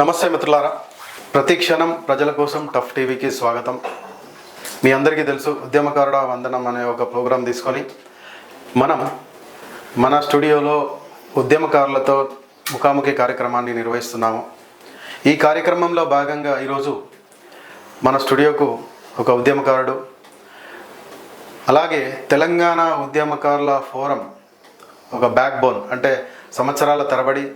నమస్తే మిత్రులారా. ప్రతి క్షణం ప్రజల కోసం టఫ్ టీవీకి స్వాగతం. మీ అందరికీ తెలుసు ఉద్యమకారుడ వందనం అనే ఒక ప్రోగ్రాం తీసుకొని మనం మన స్టూడియోలో ఉద్యమకారులతో ముఖాముఖి కార్యక్రమాన్ని నిర్వహిస్తున్నాము. ఈ కార్యక్రమంలో భాగంగా ఈరోజు మన స్టూడియోకు ఒక ఉద్యమకారుడు అలాగే తెలంగాణ ఉద్యమకారుల ఫోరం ఒక బ్యాక్ బోన్ అంటే సంవత్సరాల తరబడి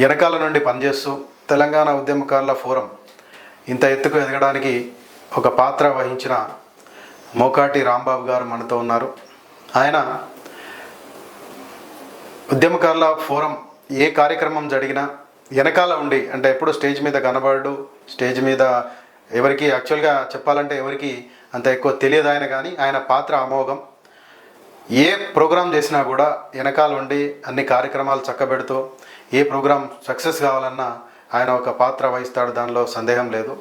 వెనకాల నుండి పనిచేస్తూ తెలంగాణ ఉద్యమకారుల ఫోరం ఇంత ఎత్తుకు ఎదగడానికి ఒక పాత్ర వహించిన మోకాటి రాంబాబు గారు మనతో ఉన్నారు. ఆయన ఉద్యమకారుల ఫోరం ఏ కార్యక్రమం జరిగినా వెనకాల ఉండి అంటే ఎప్పుడు స్టేజ్ మీద కనబడు స్టేజ్ మీద ఎవరికి యాక్చువల్గా చెప్పాలంటే ఎవరికి అంత ఎక్కువ తెలియదు ఆయన కానీ ఆయన పాత్ర అమోఘం. ఏ ప్రోగ్రాం చేసినా కూడా వెనకాల ఉండి అన్ని కార్యక్రమాలు చక్కబెడుతూ ఏ ప్రోగ్రాం సక్సెస్ కావాలన్నా ఆయన ఒక పాత్ర వహిస్తాడు దానిలో సందేహం లేదు.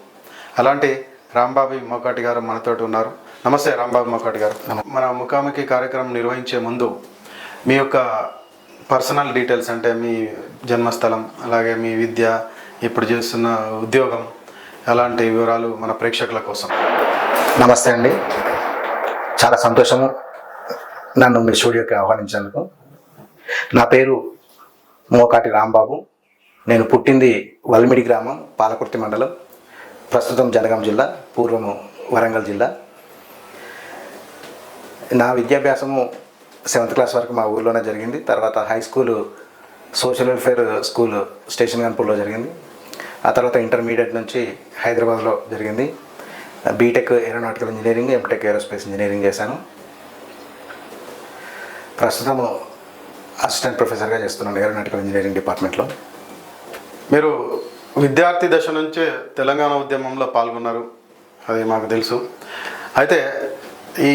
అలాంటి రాంబాబు మొకాటి గారు మనతోటి ఉన్నారు. నమస్తే రాంబాబు మోకాటి గారు. మన ముఖాముఖి కార్యక్రమం నిర్వహించే ముందు మీ యొక్క పర్సనల్ డీటెయిల్స్ అంటే మీ జన్మస్థలం అలాగే మీ విద్య ఇప్పుడు చేస్తున్న ఉద్యోగం అలాంటి వివరాలు మన ప్రేక్షకుల కోసం. నమస్తే అండి. చాలా సంతోషము. నన్ను మీ స్టూడియోకి ఆహ్వానించినందుకు. నా పేరు మోకాటి రాంబాబు. నేను పుట్టింది వల్మిడి గ్రామం పాలకుర్తి మండలం ప్రస్తుతం జనగాం జిల్లా పూర్వము వరంగల్ జిల్లా. నా విద్యాభ్యాసము సెవెంత్ క్లాస్ వరకు మా ఊర్లోనే జరిగింది. తర్వాత high school social welfare school station గన్పూర్లో జరిగింది. ఆ తర్వాత ఇంటర్మీడియట్ నుంచి హైదరాబాద్లో జరిగింది. BTech aeronautical engineering MTech aerospace engineering చేశాను. ప్రస్తుతం అసిస్టెంట్ ప్రొఫెసర్గా చేస్తున్నాను ఏరోనాటికల్ ఇంజనీరింగ్ డిపార్ట్మెంట్లో. మీరు విద్యార్థి దశ నుంచే తెలంగాణ ఉద్యమంలో పాల్గొన్నారు అది మాకు తెలుసు. అయితే ఈ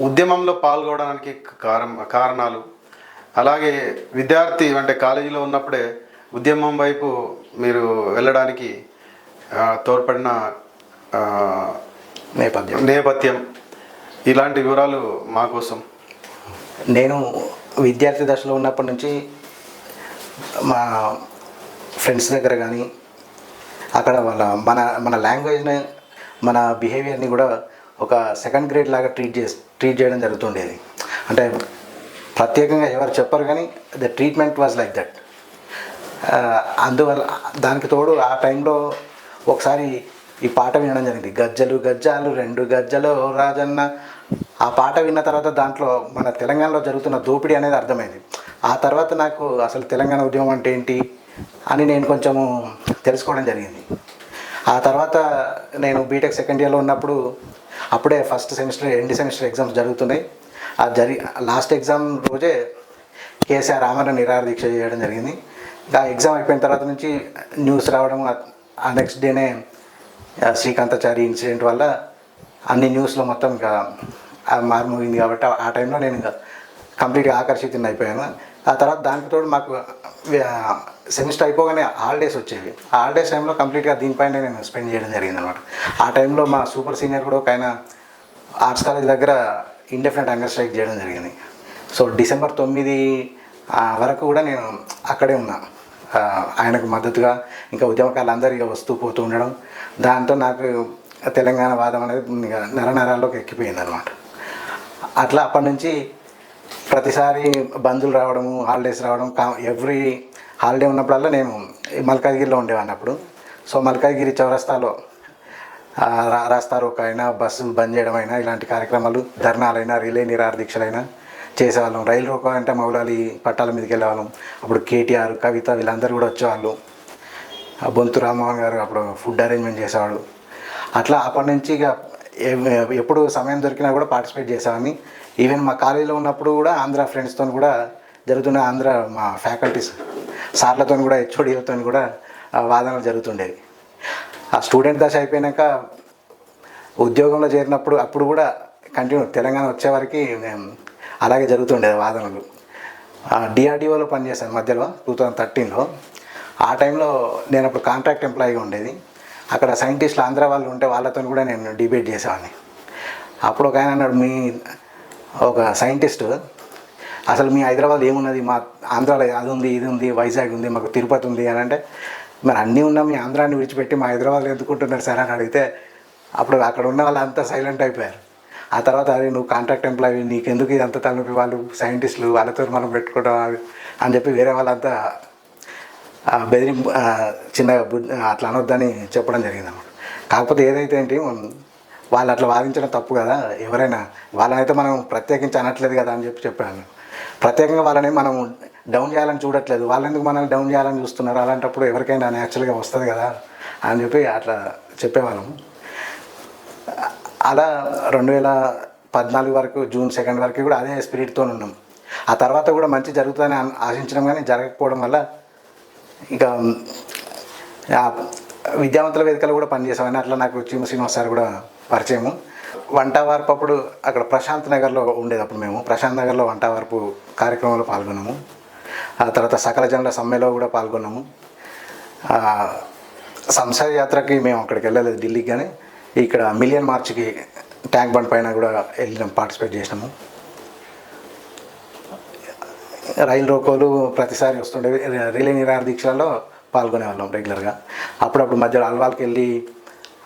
ఉద్యమంలో పాల్గొనడానికి కారణం కారణాలు అలాగే విద్యార్థి అంటే కాలేజీలో ఉన్నప్పుడే ఉద్యమం వైపు మీరు వెళ్ళడానికి తోడ్పడిన నేపథ్యం. నేపథ్యం. ఇలాంటి వివరాలు మా కోసం. నేను విద్యార్థి దశలో ఉన్నప్పటి నుంచి మా ఫ్రెండ్స్ దగ్గర కానీ అక్కడ వాళ్ళ మన మన లాంగ్వేజ్ని మన బిహేవియర్ని కూడా ఒక సెకండ్ గ్రేడ్ లాగా ట్రీట్ చేసి ట్రీట్ చేయడం జరుగుతుండేది. అంటే ప్రత్యేకంగా ఎవరు చెప్పరు కానీ the treatment was like that అందువల్ల దానికి తోడు ఆ టైంలో ఒకసారి ఈ పాట వినడం జరిగింది. గజ్జలు గజ్జాలు రెండు గజ్జలు రాజన్న ఆ పాట విన్న తర్వాత దాంట్లో మన తెలంగాణలో జరుగుతున్న దోపిడీ అనేది అర్థమైంది. ఆ తర్వాత నాకు అసలు తెలంగాణ ఉద్యమం అంటే ఏంటి అని నేను కొంచెము తెలుసుకోవడం జరిగింది. ఆ తర్వాత నేను బీటెక్ సెకండ్ ఇయర్లో ఉన్నప్పుడు అప్పుడే first semester end semester exams జరుగుతున్నాయి. ఆ జరి లాస్ట్ ఎగ్జామ్ రోజే కేసీఆర్ రామారావు నిరాహార దీక్ష చేయడం జరిగింది. ఇంకా ఎగ్జామ్ అయిపోయిన తర్వాత నుంచి న్యూస్ రావడం ఆ- నెక్స్ట్ డేనే శ్రీకాంతాచారి ఇన్సిడెంట్ వల్ల అన్ని న్యూస్లో మొత్తం ఇంకా మారిమోగింది కాబట్టి ఆ- టైంలో నేను ఇంకా కంప్లీట్గా ఆకర్షితుని అయిపోయాను. ఆ తర్వాత దానికి తోడు మాకు సెమిస్టర్ అయిపోగానే హాలిడేస్ వచ్చేవి. హాలిడేస్ టైంలో కంప్లీట్గా దీనిపైన నేను స్పెండ్ చేయడం జరిగింది అనమాట ఆ టైంలో మా సూపర్ సీనియర్ కూడా ఒక ఆయన ఆర్ట్స్ కాలేజ్ దగ్గర ఇండెఫినెట్ హంగర్ స్ట్రైక్ చేయడం జరిగింది. సో డిసెంబర్ తొమ్మిది వరకు కూడా నేను అక్కడే ఉన్నా. ఆయనకు మద్దతుగా ఇంకా ఉద్యమకారులు అందరూ ఇక వస్తూ పోతూ ఉండడం. దాంతో నాకు తెలంగాణ వాదం అనేది ఇక నరనరాల్లోకి ఎక్కిపోయింది అనమాట అట్లా అప్పటి నుంచి ప్రతిసారి బంధువులు రావడము హాలిడేస్ రావడం కా ఎవ్రీ హాలిడే ఉన్నప్పుడల్లా నేను మల్కాజ్గిరిలో ఉండేవాడిని అప్పుడు. సో మల్కాజ్గిరి చౌరస్తాలో రా రాస్తారు ఒక అయినా బస్సు బంద్ చేయడం అయినా ఇలాంటి కార్యక్రమాలు ధర్నాలైనా రిలే నిరాహార దీక్షలైనా చేసేవాళ్ళం. రైలు రోకో అంటే మౌలాలి పట్టాల మీదకి వెళ్ళేవాళ్ళం. అప్పుడు కేటీఆర్ కవిత వీళ్ళందరూ కూడా వచ్చేవాళ్ళు. బొంతు రామ్మోహన్ గారు అప్పుడు ఫుడ్ అరేంజ్మెంట్ చేసేవాడు అట్లా అప్పటి నుంచి ఇక ఎప్పుడు సమయం దొరికినా కూడా పార్టిసిపేట్ చేసామని ఈవెన్ మా కాలేజీలో ఉన్నప్పుడు కూడా ఆంధ్ర ఫ్రెండ్స్తో కూడా జరుగుతున్న ఆంధ్ర మా ఫ్యాకల్టీస్ సార్లతో కూడా హెచ్ఓడిలతో కూడా వాదనలు జరుగుతుండేవి. ఆ స్టూడెంట్ దశ అయిపోయినాక ఉద్యోగంలో చేరినప్పుడు అప్పుడు కూడా కంటిన్యూ తెలంగాణ వచ్చే అలాగే జరుగుతుండేది వాదనలు. డిఆర్డిఓలో పనిచేశాను మధ్యలో టూ థౌజండ్ థర్టీన్లో ఆ టైంలో నేను అప్పుడు కాంట్రాక్ట్ ఎంప్లాయీగా ఉండేది. అక్కడ సైంటిస్టులు ఆంధ్ర వాళ్ళు ఉంటే వాళ్ళతో కూడా నేను డిబేట్ చేసేవాడిని. అప్పుడు ఒక ఆయన అన్నాడు మీ ఒక సైంటిస్ట్ అసలు మీ హైదరాబాద్ ఏమున్నది? మా ఆంధ్రాలో అది ఉంది ఇది ఉంది వైజాగ్ ఉంది మాకు తిరుపతి ఉంది అని అంటే మరి అన్నీ ఉన్నా మీ ఆంధ్రాన్ని విడిచిపెట్టి మా హైదరాబాద్లో ఎందుకుంటున్నారు సార్? అని అడిగితే అప్పుడు అక్కడ ఉన్న వాళ్ళు అంతా సైలెంట్ అయిపోయారు. ఆ తర్వాత అరే నువ్వు కాంట్రాక్ట్ ఎంప్లాయీ నీకెందుకు ఇదంతా తలనొప్పి? వాళ్ళు సైంటిస్టులు వాళ్ళతో మనం పెట్టుకోవడం అని చెప్పి వేరే వాళ్ళంతా బెదిరింపు చిన్నగా బుద్ధి అట్లా అనొద్దని చెప్పడం జరిగింది అనమాట కాకపోతే ఏదైతే ఏంటి వాళ్ళు అట్లా వాదించడం తప్పు కదా ఎవరైనా వాళ్ళనైతే మనం ప్రత్యేకించి అనట్లేదు కదా అని చెప్పి చెప్పాను. ప్రత్యేకంగా వాళ్ళని మనం డౌన్ చేయాలని చూడట్లేదు. వాళ్ళెందుకు మనల్ని డౌన్ చేయాలని చూస్తున్నారు? అలాంటప్పుడు ఎవరికైనా న్యాచురల్గా వస్తుంది కదా అని చెప్పి అట్లా చెప్పేవాళ్ళం. అలా రెండు వేల పద్నాలుగు వరకు జూన్ సెకండ్ వరకు కూడా అదే స్పిరిట్తో ఉన్నాం ఆ తర్వాత కూడా మంచి జరుగుతుందని ఆశించడం కానీ జరగకపోవడం వల్ల ఇక విద్యావంతుల వేదికలో కూడా పనిచేసామని అట్లా నాకు చీమ శ్రీనివాస్ సార్ కూడా పరిచయము. వంట వార్పు అప్పుడు అక్కడ ప్రశాంత్ నగర్లో ఉండేది అప్పుడు మేము. ప్రశాంత్ నగర్లో వంట వార్పు కార్యక్రమంలో పాల్గొన్నాము. ఆ తర్వాత సకల జనుల సమ్మెలో కూడా పాల్గొన్నాము. సంసార యాత్రకి మేము అక్కడికి వెళ్ళలేదు ఢిల్లీకి కానీ ఇక్కడ మిలియన్ మార్చ్కి ట్యాంక్ బండ్ పైన కూడా వెళ్ళినాం పార్టిసిపేట్ చేసినాము. రైలు రోకోలు ప్రతిసారి వస్తుండేవి. రిలే నిరాహార దీక్షలలో పాల్గొనేవాళ్ళం రెగ్యులర్గా. అప్పుడప్పుడు మధ్యలో అల్వాల్కి వెళ్ళి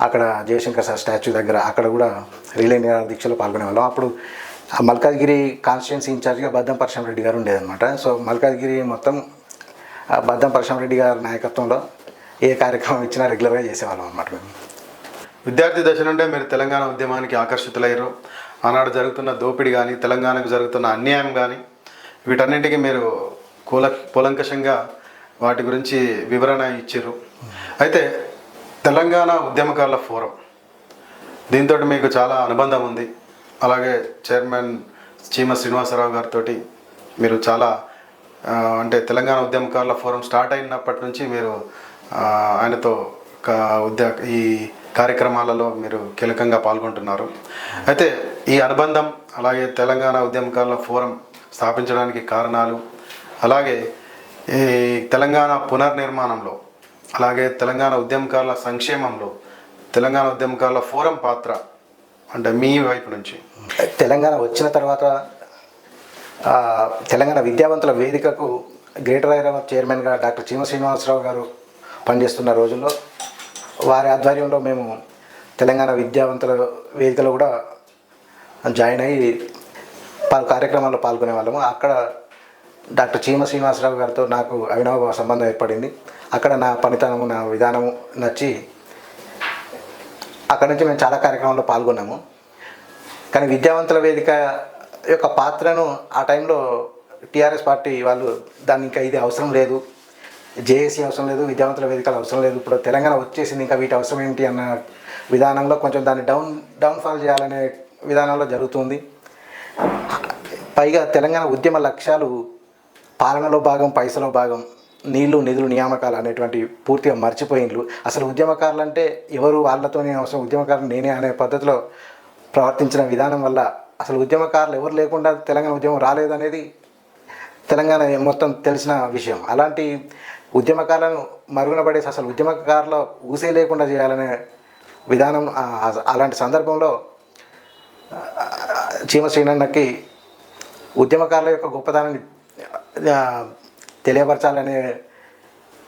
అక్కడ జయశంకర్ సార్ స్టాచ్యూ దగ్గర అక్కడ కూడా రిలే నిరాహార దీక్షలో పాల్గొనేవాళ్ళం. అప్పుడు ఆ మల్కాజ్గిరి కాన్స్టిట్యున్సీ ఇన్ఛార్జ్గా బద్దం పరశురామ రెడ్డి గారు ఉండేదన్నమాట. సో మల్కాజ్గిరి మొత్తం ఆ బద్దం పరశురామ రెడ్డి గారి నాయకత్వంలో ఏ కార్యక్రమం ఇచ్చినా రెగ్యులర్గా చేసేవాళ్ళం అనమాట మేము. విద్యార్థి దశ నుండే మీరు తెలంగాణ ఉద్యమానికి ఆకర్షితులయ్యారు. ఆనాడు జరుగుతున్న దోపిడీ కానీ తెలంగాణకు జరుగుతున్న అన్యాయం కానీ వీటన్నింటికి మీరు కూల కూలంకషంగా వాటి గురించి వివరణ ఇచ్చారు అయితే తెలంగాణ ఉద్యమకారుల ఫోరం. దీంతో మీకు చాలా అనుబంధం ఉంది. అలాగే చైర్మన్ చీమ శ్రీనివాసరావు గారితో మీరు చాలా అంటే తెలంగాణ ఉద్యమకారుల ఫోరం స్టార్ట్ అయినప్పటి నుంచి మీరు ఆయనతో క- ఉద్య ఈ కార్యక్రమాలలో మీరు కీలకంగా పాల్గొంటున్నారు. అయితే ఈ అనుబంధం అలాగే తెలంగాణ ఉద్యమకారుల ఫోరం స్థాపించడానికి కారణాలు. అలాగే ఈ తెలంగాణ పునర్నిర్మాణంలో అలాగే తెలంగాణ ఉద్యమకారుల సంక్షేమంలో తెలంగాణ ఉద్యమకారుల ఫోరం పాత్ర అంటే మీ వైపు నుంచి. తెలంగాణ వచ్చిన తర్వాత తెలంగాణ విద్యావంతుల వేదికకు గ్రేటర్ హైదరాబాద్ చైర్మన్గా డాక్టర్ చీమ శ్రీనివాసరావు గారు పనిచేస్తున్న రోజుల్లో వారి ఆధ్వర్యంలో మేము తెలంగాణ విద్యావంతుల వేదికలో కూడా జాయిన్ అయ్యి కార్యక్రమాల్లో పాల్గొనే వాళ్ళము. అక్కడ డాక్టర్ చీమ శ్రీనివాసరావు గారితో నాకు అవినవ సంబంధం ఏర్పడింది. అక్కడ నా పనితనము నా విధానము నచ్చి అక్కడ నుంచి మేము చాలా కార్యక్రమాల్లో పాల్గొన్నాము. కానీ విద్యావంతుల వేదిక యొక్క పాత్రను ఆ టైంలో టీఆర్ఎస్ పార్టీ వాళ్ళు దాన్ని ఇంకా ఇది అవసరం లేదు జేఏసీ అవసరం లేదు విద్యావంతుల వేదికలు అవసరం లేదు ఇప్పుడు తెలంగాణ వచ్చేసింది ఇంకా వీటి అవసరం ఏంటి అన్న విధానంలో కొంచెం దాన్ని డౌన్ డౌన్ఫాల్ చేయాలనే విధానంలో జరుగుతుంది. పైగా తెలంగాణ ఉద్యమ లక్ష్యాలు పాలనలో భాగం పైసలో భాగం నీళ్ళు నిధులు నియామకాలు అనేటువంటి పూర్తిగా మర్చిపోయిండ్లు. అసలు ఉద్యమకారులు అంటే ఎవరు? వాళ్ళతోనే అవసరం. ఉద్యమకారులు నేనే అనే పద్ధతిలో ప్రవర్తించిన విధానం వల్ల అసలు ఉద్యమకారులు ఎవరు లేకుండా తెలంగాణ ఉద్యమం రాలేదనేది తెలంగాణ మొత్తం తెలిసిన విషయం. అలాంటి ఉద్యమకారులను మరుగున పడేసి అసలు ఉద్యమకారుల ఊసే లేకుండా చేయాలనే విధానం అలాంటి సందర్భంలో ఆ, ఉద్యమకారుల యొక్క గొప్పతనాన్ని తెలియపరచాలనే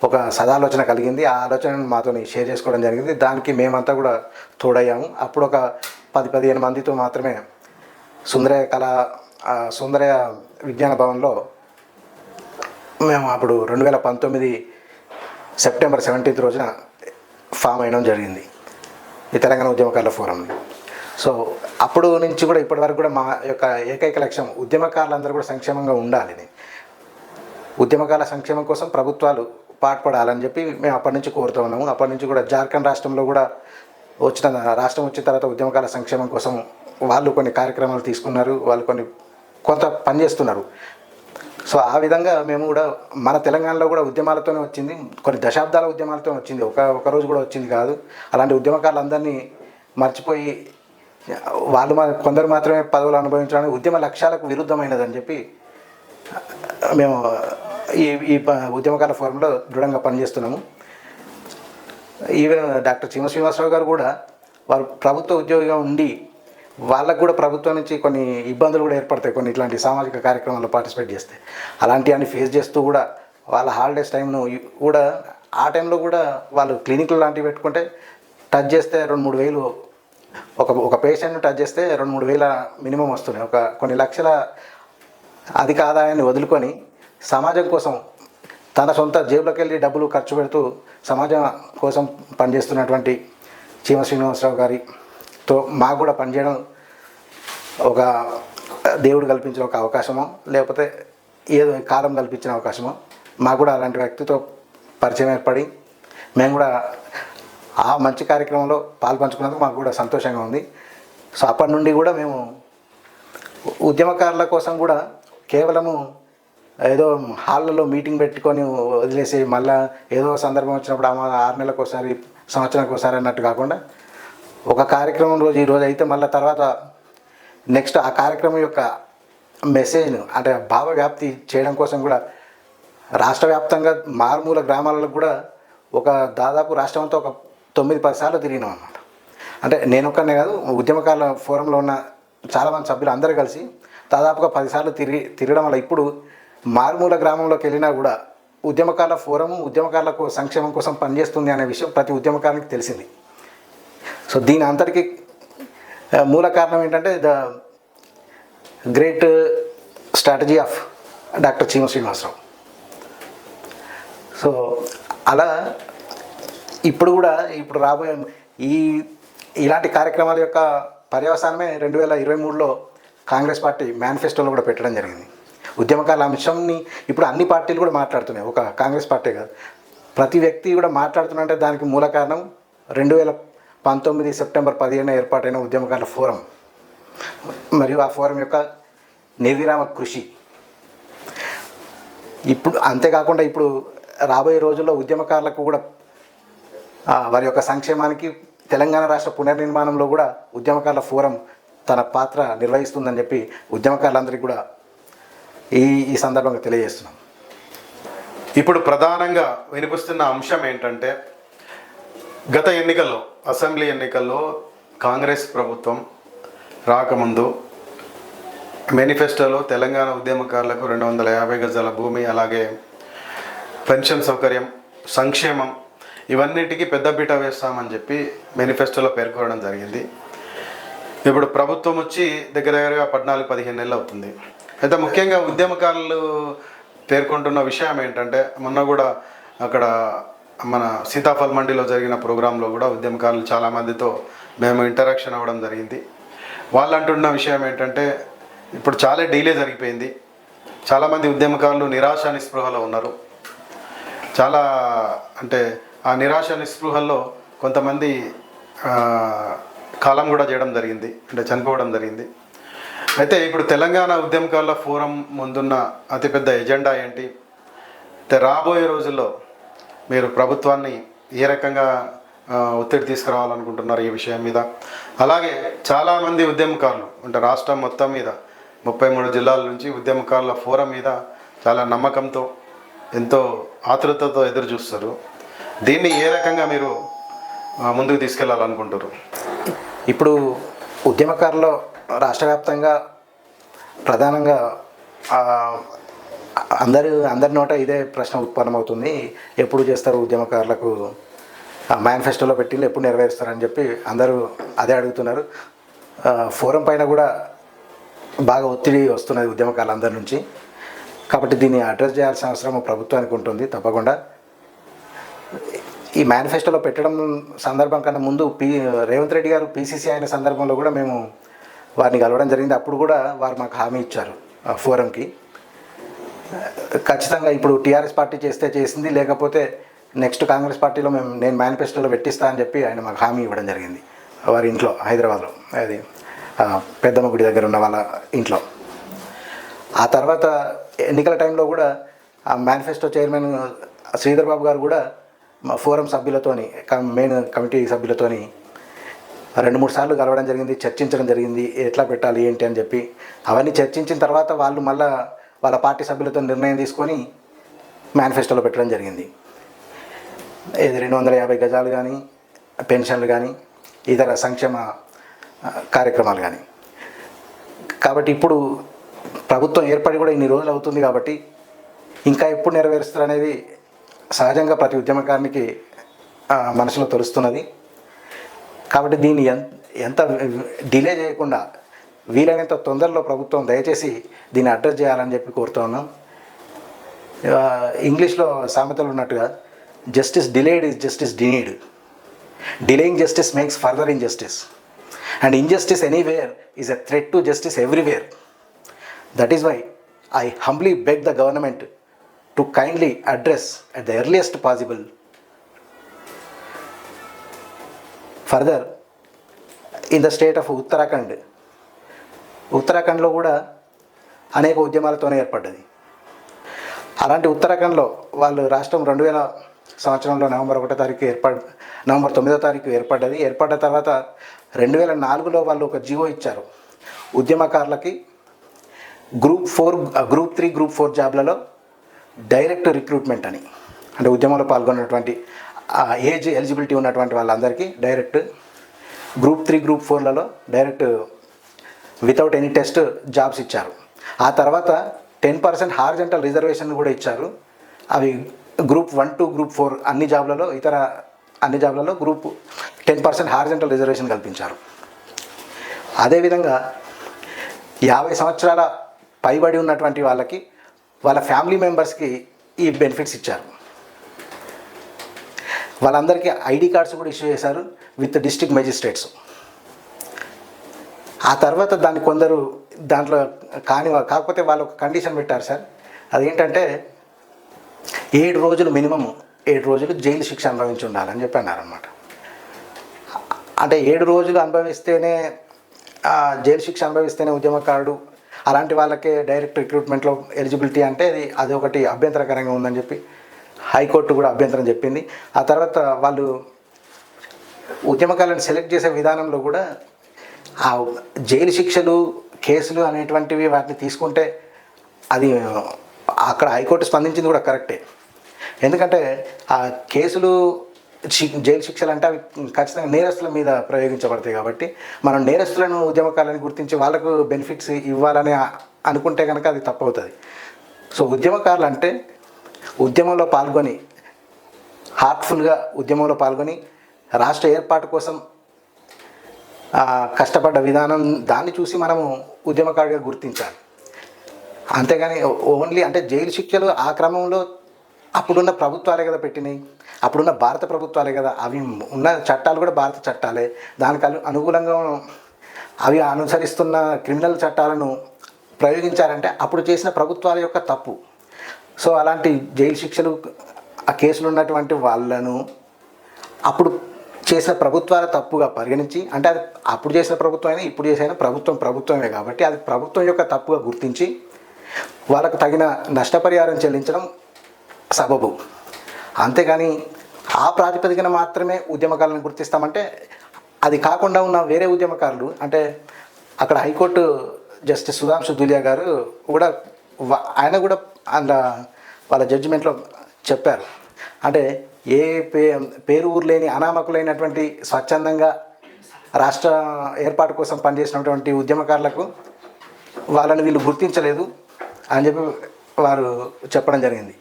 ఒక సదాలోచన కలిగింది. ఆ ఆలోచనను మాతో షేర్ చేసుకోవడం జరిగింది. దానికి మేమంతా కూడా తోడయ్యాము. అప్పుడు ఒక పది పదిహేను మందితో మాత్రమే సుందరయ కళ సుందరయ విజ్ఞాన భవన్లో మేము అప్పుడు రెండు వేల పంతొమ్మిది సెప్టెంబర్ సెవెంటీన్త్ రోజున ఫామ్ అయ్యడం జరిగింది. ఈ తెలంగాణ ఉద్యమకారుల ఫోరంని. సో అప్పుడు నుంచి కూడా ఇప్పటి వరకు కూడా మా యొక్క ఏకైక లక్ష్యం ఉద్యమకారులందరూ కూడా సంక్షేమంగా ఉండాలని ఉద్యమకాల సంక్షేమం కోసం ప్రభుత్వాలు పాటుపడాలని చెప్పి మేము అప్పటి నుంచి కోరుతూ ఉన్నాము. అప్పటి నుంచి కూడా జార్ఖండ్ రాష్ట్రంలో కూడా వచ్చిన రాష్ట్రం వచ్చిన తర్వాత ఉద్యమకాల సంక్షేమం కోసం వాళ్ళు కొన్ని కార్యక్రమాలు తీసుకున్నారు. వాళ్ళు కొన్ని కొంత పనిచేస్తున్నారు సో ఆ విధంగా మేము కూడా మన తెలంగాణలో కూడా ఉద్యమాలతోనే వచ్చింది. కొన్ని దశాబ్దాల ఉద్యమాలతో వచ్చింది. ఒక ఒక రోజు కూడా వచ్చింది కాదు. అలాంటి ఉద్యమకారులందరినీ మర్చిపోయి వాళ్ళు మా కొందరు మాత్రమే పదవులు అనుభవించడానికి ఉద్యమ లక్ష్యాలకు విరుద్ధమైనదని చెప్పి మేము ఈ ఈ ప- ఉద్యమకాల ఫోరంలో దృఢంగా పనిచేస్తున్నాము. ఈవెన్ డాక్టర్ చీమ శ్రీనివాసరావు గారు కూడా వారు ప్రభుత్వ ఉద్యోగిగా ఉండి వాళ్ళకు కూడా ప్రభుత్వం నుంచి కొన్ని ఇబ్బందులు కూడా ఏర్పడతాయి కొన్ని ఇట్లాంటి సామాజిక కార్యక్రమాల్లో పార్టిసిపేట్ చేస్తే. అలాంటివన్నీ ఫేస్ చేస్తూ కూడా వాళ్ళ హాలిడేస్ టైంను కూడా ఆ టైంలో కూడా వాళ్ళు క్లినిక్లు లాంటివి పెట్టుకుంటే టచ్ చేస్తే రెండు మూడు వేలు ఒక ఒక పేషెంట్ని టచ్ చేస్తే రెండు మూడు వేల మినిమం వస్తున్నాయి ఒక కొన్ని లక్షల అధిక ఆదాయాన్ని వదులుకొని సమాజం కోసం తన సొంత జేబులోకి వెళ్ళి డబ్బులు ఖర్చు పెడుతూ సమాజం కోసం పనిచేస్తున్నటువంటి చీమ శ్రీనివాసరావు గారితో మాకు కూడా పనిచేయడం ఒక దేవుడు కల్పించిన ఒక అవకాశమో లేకపోతే ఏదో కాలం కల్పించిన అవకాశమో మాకు కూడా అలాంటి వ్యక్తితో పరిచయం ఏర్పడి మేము కూడా ఆ మంచి కార్యక్రమంలో పాల్పంచుకున్నందుకు మాకు కూడా సంతోషంగా ఉంది. సో అప్పటి నుండి కూడా మేము ఉద్యమకారుల కోసం కూడా కేవలము ఏదో హాళ్ళలో మీటింగ్ పెట్టుకొని వదిలేసి మళ్ళా ఏదో సందర్భం వచ్చినప్పుడు ఆరు నెలలకు ఒకసారి సంవత్సరానికి ఒకసారి అన్నట్టు కాకుండా ఒక కార్యక్రమం రోజు ఈరోజు అయితే మళ్ళీ తర్వాత నెక్స్ట్ ఆ కార్యక్రమం యొక్క మెసేజ్ను అంటే భావవ్యాప్తి చేయడం కోసం కూడా రాష్ట్ర వ్యాప్తంగా మారుమూల గ్రామాలలో కూడా ఒక దాదాపు రాష్ట్రం అంతా ఒక తొమ్మిది పది సార్లు తిరిగినాం అన్నమాట అంటే నేను ఒక్కనే కాదు ఉద్యమకాల ఫోరంలో ఉన్న చాలామంది సభ్యులు అందరూ కలిసి దాదాపుగా పదిసార్లు తిరిగి తిరగడం వల్ల ఇప్పుడు మారుమూల గ్రామంలోకి వెళ్ళినా కూడా ఉద్యమకాల ఫోరము ఉద్యమకారులకు సంక్షేమం కోసం పనిచేస్తుంది అనే విషయం ప్రతి ఉద్యమకారునికి తెలిసింది. సో దీని అంతటికి మూల కారణం ఏంటంటే the great strategy of doctor Cheema Srinivasarao. So అలా ఇప్పుడు కూడా ఇప్పుడు రాబోయే ఈ ఇలాంటి కార్యక్రమాల యొక్క పర్యవసానమే రెండు వేల ఇరవై మూడులో కాంగ్రెస్ పార్టీ మేనిఫెస్టోలో కూడా పెట్టడం జరిగింది. ఉద్యమకాల అంశంని ఇప్పుడు అన్ని పార్టీలు కూడా మాట్లాడుతున్నాయి. ఒక కాంగ్రెస్ పార్టీ కాదు. ప్రతి వ్యక్తి కూడా మాట్లాడుతున్నంటే దానికి మూల కారణం రెండు వేల పంతొమ్మిది సెప్టెంబర్ పదిహేను ఏర్పాటైన ఉద్యమకాల ఫోరం. మరియు ఆ ఫోరం యొక్క నిర్విరామ కృషి. ఇప్పుడు అంతేకాకుండా ఇప్పుడు రాబోయే రోజుల్లో ఉద్యమకారులకు కూడా వారి యొక్క సంక్షేమానికి తెలంగాణ రాష్ట్ర పునర్నిర్మాణంలో కూడా ఉద్యమకారుల ఫోరం తన పాత్ర నిర్వహిస్తుందని చెప్పి ఉద్యమకారులందరికీ కూడా ఈ ఈ సందర్భంగా తెలియజేస్తున్నాం. ఇప్పుడు ప్రధానంగా వినిపిస్తున్న అంశం ఏంటంటే గత ఎన్నికల్లో అసెంబ్లీ ఎన్నికల్లో కాంగ్రెస్ ప్రభుత్వం రాకముందు మేనిఫెస్టోలో తెలంగాణ ఉద్యమకారులకు రెండు వందల యాభై గజాల భూమి అలాగే పెన్షన్ సౌకర్యం సంక్షేమం ఇవన్నిటికీ పెద్దపీట వేస్తామని చెప్పి మేనిఫెస్టోలో పేర్కొనడం జరిగింది. ఇప్పుడు ప్రభుత్వం వచ్చి దగ్గర దగ్గరగా పద్నాలుగు పదిహేను నెలలు అవుతుంది. అయితే ముఖ్యంగా ఉద్యమకారులు పేర్కొంటున్న విషయం ఏంటంటే మొన్న కూడా అక్కడ మన సీతాఫల్ మండిలో జరిగిన ప్రోగ్రాంలో కూడా ఉద్యమకారులు చాలామందితో మేము ఇంటరాక్షన్ అవ్వడం జరిగింది. వాళ్ళు అంటున్న విషయం ఏంటంటే ఇప్పుడు చాలా డీలే జరిగిపోయింది. చాలామంది ఉద్యమకారులు నిరాశ నిస్పృహలో ఉన్నారు. చాలా అంటే ఆ నిరాశ నిస్పృహల్లో కొంతమంది కాలం కూడా చేయడం జరిగింది అంటే చనిపోవడం జరిగింది. అయితే ఇప్పుడు తెలంగాణ ఉద్యమకారుల ఫోరం ముందున్న అతిపెద్ద ఎజెండా ఏంటి? అయితే రాబోయే రోజుల్లో మీరు ప్రభుత్వాన్ని ఏ రకంగా ఒత్తిడి తీసుకురావాలనుకుంటున్నారు ఈ విషయం మీద? అలాగే చాలామంది ఉద్యమకారులు అంటే రాష్ట్రం మొత్తం మీద ముప్పై మూడు జిల్లాల నుంచి ఉద్యమకారుల ఫోరం మీద చాలా నమ్మకంతో ఎంతో ఆతృతతో ఎదురు చూస్తారు దీన్ని ఏ రకంగా మీరు ముందుకు తీసుకెళ్ళాలనుకుంటారు ఇప్పుడు ఉద్యమకారులు రాష్ట్ర వ్యాప్తంగా ప్రధానంగా ఆ, అందరు అందరి నోట ఇదే ప్రశ్న ఉత్పన్నమవుతుంది. ఎప్పుడు చేస్తారు ఉద్యమకారులకు మేనిఫెస్టోలో పెట్టింది ఎప్పుడు నెరవేరుస్తారని చెప్పి అందరూ అదే అడుగుతున్నారు. ఫోరం పైన కూడా బాగా ఒత్తిడి వస్తున్నది ఉద్యమకారులందరి నుంచి. కాబట్టి దీన్ని అడ్రస్ చేయాల్సిన అవసరం ప్రభుత్వానికి ఉంటుంది తప్పకుండా. ఈ మేనిఫెస్టోలో పెట్టడం సందర్భం కన్నా ముందు పి రేవంత్ రెడ్డి గారు పీసీసీ అయిన సందర్భంలో కూడా మేము వారిని కలవడం జరిగింది. అప్పుడు కూడా వారు మాకు హామీ ఇచ్చారు ఆ ఫోరంకి. ఖచ్చితంగా ఇప్పుడు టీఆర్ఎస్ పార్టీ చేస్తే చేసింది లేకపోతే నెక్స్ట్ కాంగ్రెస్ పార్టీలో మేము నేను మేనిఫెస్టోలో పెట్టిస్తా అని చెప్పి ఆయన మాకు హామీ ఇవ్వడం జరిగింది వారి ఇంట్లో హైదరాబాద్లో. అది పెద్దమ్మ గుడి దగ్గర ఉన్న వాళ్ళ ఇంట్లో. ఆ తర్వాత ఎన్నికల టైంలో కూడా ఆ మేనిఫెస్టో చైర్మన్ శ్రీధర్ బాబు గారు కూడా మా ఫోరం సభ్యులతోని మెయిన్ కమిటీ సభ్యులతోని రెండు మూడు సార్లు కలవడం జరిగింది చర్చించడం జరిగింది ఎట్లా పెట్టాలి ఏంటి అని చెప్పి. అవన్నీ చర్చించిన తర్వాత వాళ్ళు మళ్ళా వాళ్ళ పార్టీ సభ్యులతో నిర్ణయం తీసుకొని మేనిఫెస్టోలో పెట్టడం జరిగింది. ఇది రెండు వందల యాభై గజాలు కానీ పెన్షన్లు కానీ ఇతర సంక్షేమ కార్యక్రమాలు కానీ కాబట్టి ఇప్పుడు ప్రభుత్వం ఏర్పడి కూడా ఇన్ని రోజులు అవుతుంది కాబట్టి ఇంకా ఎప్పుడు నెరవేరుస్తారు అనేది సహజంగా ప్రతి ఉద్యమకారునికి మనసులో తొలుస్తున్నది. కాబట్టి దీన్ని ఎంత ఎంత డిలే చేయకుండా వీలైనంత తొందరలో ప్రభుత్వం దయచేసి దీన్ని అడ్రస్ చేయాలని చెప్పి కోరుతా ఉన్నాం. ఇంగ్లీష్లో సామెతలు ఉన్నట్టుగా justice delayed is justice denied delaying justice makes further injustice and injustice anywhere is a threat to justice everywhere that is why I humbly beg the government to kindly address at the earliest possible further in the state of Uttarakhand ఉత్తరాఖండ్లో కూడా అనేక ఉద్యమాలతోనే ఏర్పడ్డది. అలాంటి ఉత్తరాఖండ్లో వాళ్ళు రాష్ట్రం రెండు వేల సంవత్సరంలో నవంబర్ ఒకటో తారీఖు ఏర్పడ నవంబర్ తొమ్మిదో తారీఖు ఏర్పడ్డది. ఏర్పడ్డ తర్వాత రెండు వేల నాలుగులో వాళ్ళు ఒక జీవో ఇచ్చారు. ఉద్యమకారులకి group four group three group four జాబ్లలో direct recruitment అని. అంటే ఉద్యమంలో పాల్గొన్నటువంటి ఏజ్ ఎలిజిబిలిటీ ఉన్నటువంటి వాళ్ళందరికీ direct group three group ఫోర్లలో direct without any test jobs ఇచ్చారు. ఆ తర్వాత టెన్ పర్సెంట్ హార్జెంటల్ రిజర్వేషన్ కూడా ఇచ్చారు. అవి group one two group four అన్ని జాబ్లలో ఇతర అన్ని జాబ్లలో group ten percent horizontal reservation కల్పించారు. అదేవిధంగా యాభై సంవత్సరాల పైబడి ఉన్నటువంటి వాళ్ళకి వాళ్ళ ఫ్యామిలీ మెంబర్స్కి ఈ బెనిఫిట్స్ ఇచ్చారు. వాళ్ళందరికీ ఐడి కార్డ్స్ కూడా ఇష్యూ చేశారు విత్ డిస్ట్రిక్ట్ మెజిస్ట్రేట్స్ ఆ తర్వాత దాన్ని కొందరు దాంట్లో కాని కాకపోతే వాళ్ళు ఒక కండిషన్ పెట్టారు సార్. అదేంటంటే ఏడు రోజులు మినిమం ఏడు రోజులు జైలు శిక్ష అనుభవించి ఉండాలని చెప్పి అన్నారనమాట అంటే ఏడు రోజులు అనుభవిస్తేనే జైలు శిక్ష అనుభవిస్తేనే ఉద్యమకారుడు అలాంటి వాళ్ళకే డైరెక్ట్ రిక్రూట్మెంట్లో ఎలిజిబిలిటీ అంటే అది అది ఒకటి అభ్యంతరకరంగా ఉందని చెప్పి హైకోర్టు కూడా అభ్యంతరం చెప్పింది. ఆ తర్వాత వాళ్ళు ఉద్యమకాలను సెలెక్ట్ చేసే విధానంలో కూడా ఆ జైలు శిక్షలు కేసులు అనేటువంటివి వాటిని తీసుకుంటే అది అక్కడ హైకోర్టు స్పందించింది కూడా కరెక్టే. ఎందుకంటే ఆ కేసులు జైలు శిక్షలు అంటే అవి ఖచ్చితంగా నేరస్తుల మీద ప్రయోగించబడతాయి కాబట్టి మనం నేరస్తులను ఉద్యమకాలను గుర్తించి వాళ్ళకు బెనిఫిట్స్ ఇవ్వాలని అనుకుంటే కనుక అది తప్పవుతుంది. సో ఉద్యమకారులు అంటే ఉద్యమంలో పాల్గొని హార్ట్ఫుల్గా ఉద్యమంలో పాల్గొని రాష్ట్ర ఏర్పాటు కోసం కష్టపడ్డ విధానం దాన్ని చూసి మనము ఉద్యమకారుడిగా గుర్తించాలి. అంతేగాని ఓన్లీ అంటే జైలు శిక్షలు ఆ క్రమంలో అప్పుడున్న ప్రభుత్వాలే కదా పెట్టినాయి. అప్పుడున్న భారత ప్రభుత్వాలే కదా అవి ఉన్న చట్టాలు కూడా భారత చట్టాలే. దానికి అనుకూలంగా అవి అనుసరిస్తున్న క్రిమినల్ చట్టాలను ప్రయోగించారంటే అప్పుడు చేసిన ప్రభుత్వాల యొక్క తప్పు. సో అలాంటి జైలు శిక్షలు ఆ కేసులు ఉన్నటువంటి వాళ్ళను అప్పుడు చేసిన ప్రభుత్వాల తప్పుగా పరిగణించి అంటే అది అప్పుడు చేసిన ప్రభుత్వం అయినా ఇప్పుడు చేసిన ప్రభుత్వం ప్రభుత్వమే కాబట్టి అది ప్రభుత్వం యొక్క తప్పుగా గుర్తించి వాళ్ళకు తగిన నష్టపరిహారం చెల్లించడం సబబు. అంతేగాని ఆ ప్రాతిపదికన మాత్రమే ఉద్యమకారులను గుర్తిస్తామంటే అది కాకుండా ఉన్న వేరే ఉద్యమకారులు అంటే అక్కడ హైకోర్టు జస్టిస్ సుధాంశు దులియా గారు కూడా ఆయన కూడా అందులో వాళ్ళ జడ్జిమెంట్లో చెప్పారు. అంటే ఏ పే పేరు ఊరు లేని అనామకులైనటువంటి స్వచ్ఛందంగా రాష్ట్ర ఏర్పాటు కోసం పనిచేసినటువంటి ఉద్యమకారులకు వాళ్ళని వీళ్ళు గుర్తించలేదు అని చెప్పి వారు చెప్పడం జరిగింది.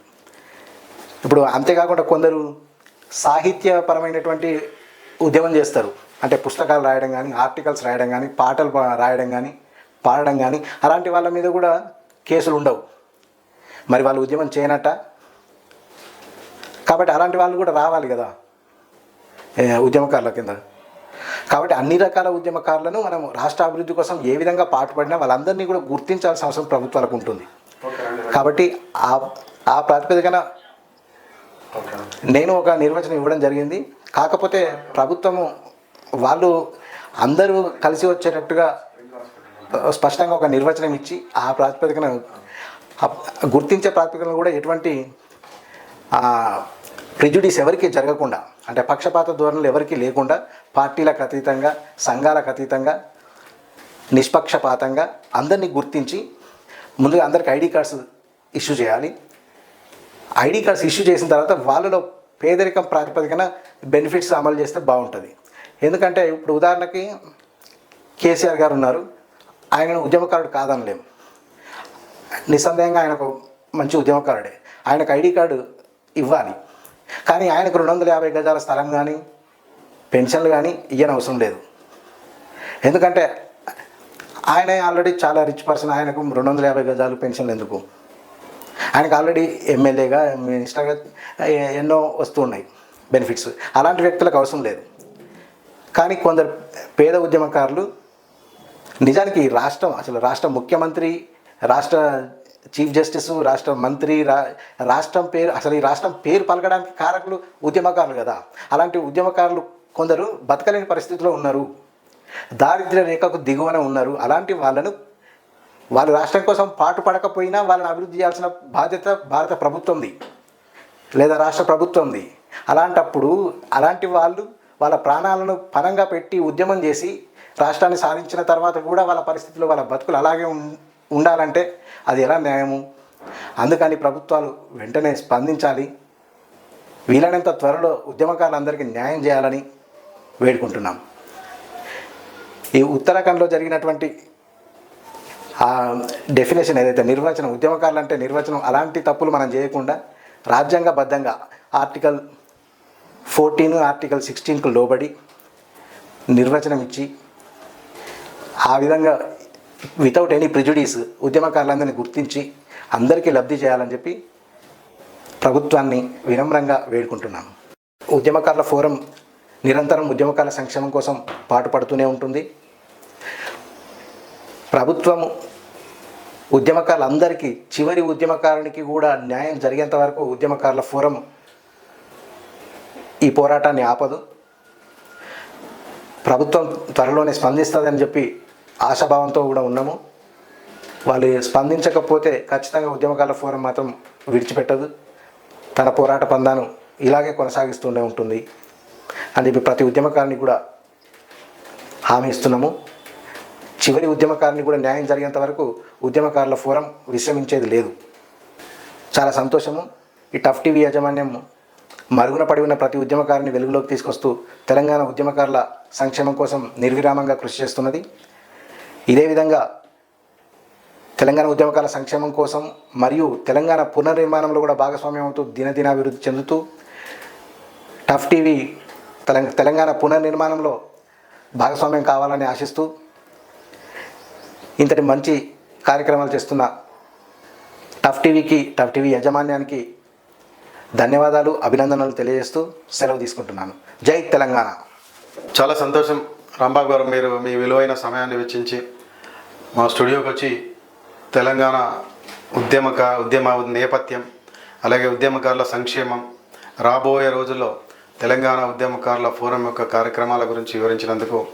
ఇప్పుడు అంతేకాకుండా కొందరు సాహిత్యపరమైనటువంటి ఉద్యమం చేస్తారు. అంటే పుస్తకాలు రాయడం కానీ ఆర్టికల్స్ రాయడం కానీ పాటలు పా- రాయడం కానీ పాడడం కానీ అలాంటి వాళ్ళ మీద కూడా కేసులు ఉండవు. మరి వాళ్ళు ఉద్యమం చేయనట్ట? కాబట్టి అలాంటి వాళ్ళు కూడా రావాలి కదా ఉద్యమకారుల కింద. కాబట్టి అన్ని రకాల ఉద్యమకారులను మనం రాష్ట్ర అభివృద్ధి కోసం ఏ విధంగా పాటుపడినా వాళ్ళందరినీ కూడా గుర్తించాల్సిన అవసరం ప్రభుత్వాలకు ఉంటుంది. కాబట్టి ఆ ఆ ప్రాతిపదికన నేను ఒక నిర్వచనం ఇవ్వడం జరిగింది. కాకపోతే ప్రభుత్వము వాళ్ళు అందరూ కలిసి వచ్చేటట్టుగా స్పష్టంగా ఒక నిర్వచనం ఇచ్చి ఆ ప్రాతిపదికన గుర్తించే ప్రాతిపదికన కూడా ఎటువంటి ప్రిజుడీస్ ఎవరికి జరగకుండా అంటే పక్షపాత ధోరణులు ఎవరికీ లేకుండా పార్టీలకు అతీతంగా సంఘాలకు అతీతంగా నిష్పక్షపాతంగా అందరినీ గుర్తించి ముందుగా అందరికి ఐడి కార్డ్స్ ఇష్యూ చేయాలి. ఐడి కార్డ్స్ ఇష్యూ చేసిన తర్వాత వాళ్ళలో పేదరికం ప్రాతిపదికన బెనిఫిట్స్ అమలు చేస్తే బాగుంటుంది. ఎందుకంటే ఇప్పుడు ఉదాహరణకి కేసీఆర్ గారు ఉన్నారు. ఆయన ఉద్యమకారుడు కాదనలేము నిస్సందేహంగా ఆయనకు మంచి ఉద్యమకారుడే. ఆయనకు ఐడి కార్డు ఇవ్వాలి. కానీ ఆయనకు రెండు వందల యాభై గజాల స్థలం కానీ పెన్షన్లు కానీ ఇయ్యని అవసరం లేదు. ఎందుకంటే ఆయన ఆల్రెడీ చాలా రిచ్ పర్సన్. ఆయనకు రెండు వందల యాభై గజాలు పెన్షన్లు ఎందుకు? ఆయనకు ఆల్రెడీ ఎమ్మెల్యేగా మినిస్టర్గా ఎన్నో వస్తూ ఉన్నాయి బెనిఫిట్స్ అలాంటి వ్యక్తులకు అవసరం లేదు. కానీ కొందరు పేద ఉద్యమకారులు నిజానికి రాష్ట్రం అసలు రాష్ట్ర ముఖ్యమంత్రి రాష్ట్ర చీఫ్ జస్టిస్ రాష్ట్ర మంత్రి రా రాష్ట్రం పేరు అసలు ఈ రాష్ట్రం పేరు పలకడానికి కారకులు ఉద్యమకారులు కదా. అలాంటి ఉద్యమకారులు కొందరు బతకలేని పరిస్థితిలో ఉన్నారు. దారిద్ర్య రేఖకు దిగువన ఉన్నారు. అలాంటి వాళ్ళను వాళ్ళు రాష్ట్రం కోసం పాటు పడకపోయినా వాళ్ళని అభివృద్ధి చేయాల్సిన బాధ్యత భారత ప్రభుత్వంది. లేదా రాష్ట్ర ప్రభుత్వంది. అలాంటప్పుడు అలాంటి వాళ్ళు వాళ్ళ ప్రాణాలను పనంగా పెట్టి ఉద్యమం చేసి రాష్ట్రాన్ని సాధించిన తర్వాత కూడా వాళ్ళ పరిస్థితులు వాళ్ళ బతుకులు అలాగే ఉం- ఉండాలంటే అది ఎలా న్యాయము? అందుకని ప్రభుత్వాలు వెంటనే స్పందించాలి. వీలైనంత త్వరలో ఉద్యమకారులందరికీ న్యాయం చేయాలని వేడుకుంటున్నాం. ఈ ఉత్తరాఖండ్లో జరిగినటువంటి ఆ డెఫినేషన్ ఏదైతే నిర్వచనం ఉద్యమకారులు అంటే నిర్వచనం అలాంటి తప్పులు మనం చేయకుండా రాజ్యాంగబద్ధంగా ఆర్టికల్ ఫోర్టీన్ ఆర్టికల్ సిక్స్టీన్కు లోబడి నిర్వచనం ఇచ్చి ఆ విధంగా వితౌట్ ఎనీ ప్రిజుడీస్ ఉద్యమకారులందరినీ గుర్తించి అందరికీ లబ్ధి చేయాలని చెప్పి ప్రభుత్వాన్ని వినమ్రంగా వేడుకుంటున్నాను. ఉద్యమకారుల ఫోరం నిరంతరం ఉద్యమకారుల సంక్షేమం కోసం పాటుపడుతూనే ఉంటుంది. ప్రభుత్వము ఉద్యమకారులందరికీ చివరి ఉద్యమకారునికి కూడా న్యాయం జరిగేంత వరకు ఉద్యమకారుల ఫోరం ఈ పోరాటాన్ని ఆపదు. ప్రభుత్వం త్వరలోనే స్పందిస్తుందని చెప్పి ఆశాభావంతో కూడా ఉన్నాము. వాళ్ళు స్పందించకపోతే ఖచ్చితంగా ఉద్యమకారుల ఫోరం మాత్రం విడిచిపెట్టదు. తన పోరాట పందాను ఇలాగే కొనసాగిస్తూనే ఉంటుంది. అని చెప్పి ప్రతి ఉద్యమకారుని కూడా హామీ ఇస్తున్నాము. చివరి ఉద్యమకారుని కూడా న్యాయం జరిగేంత వరకు ఉద్యమకారుల ఫోరం విశ్రమించేది లేదు. చాలా సంతోషము. ఈ టఫ్ టీవీ యాజమాన్యం మరుగున పడి ఉన్న ప్రతి ఉద్యమకారుని వెలుగులోకి తీసుకొస్తూ తెలంగాణ ఉద్యమకారుల సంక్షేమం కోసం నిర్విరామంగా కృషి చేస్తున్నది. ఇదే విధంగా తెలంగాణ ఉద్యమకారుల సంక్షేమం కోసం మరియు తెలంగాణ పునర్నిర్మాణంలో కూడా భాగస్వామ్యం అవుతూ దినదినాభివృద్ధి చెందుతూ టఫ్ టీవీ తెలంగాణ పునర్నిర్మాణంలో భాగస్వామ్యం కావాలని ఆశిస్తూ ఇంతటి మంచి కార్యక్రమాలు చేస్తున్న టఫ్ టీవీకి టఫ్ టీవీ యాజమాన్యానికి ధన్యవాదాలు అభినందనలు తెలియజేస్తూ సెలవు తీసుకుంటున్నాను. జై తెలంగాణ. చాలా సంతోషం. రాంబాబు గారు మీరు మీ విలువైన సమయాన్ని వెచ్చించి మా స్టూడియోకి వచ్చి తెలంగాణ ఉద్యమక ఉద్యమ నేపథ్యం అలాగే ఉద్యమకారుల సంక్షేమం రాబోయే రోజుల్లో తెలంగాణ ఉద్యమకారుల ఫోరం యొక్క కార్యక్రమాల గురించి వివరించినందుకు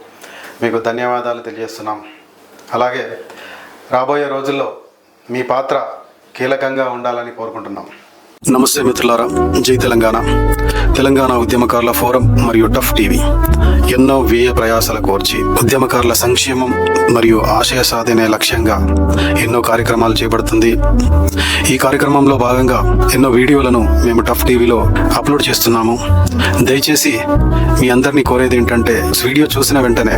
మీకు ధన్యవాదాలు తెలియజేస్తున్నాం. అలాగే రాబోయే రోజుల్లో మీ పాత్ర కీలకంగా ఉండాలని కోరుకుంటున్నాం. నమస్తే మిత్రులారా జై తెలంగాణ. తెలంగాణ ఉద్యమకారుల ఫోరం మరియు టఫ్ టీవీ. ఎన్నో వ్యయ ప్రయాసాల కోర్చి ఉద్యమకారుల సంక్షేమం మరియు ఆశయ సాధనే లక్ష్యంగా ఎన్నో కార్యక్రమాలు చేపడుతుంది. ఈ కార్యక్రమంలో భాగంగా ఎన్నో వీడియోలను మేము టఫ్ టీవీలో అప్లోడ్ చేస్తున్నాము. దయచేసి మీ అందరినీ కోరేది ఏంటంటే వీడియో చూసిన వెంటనే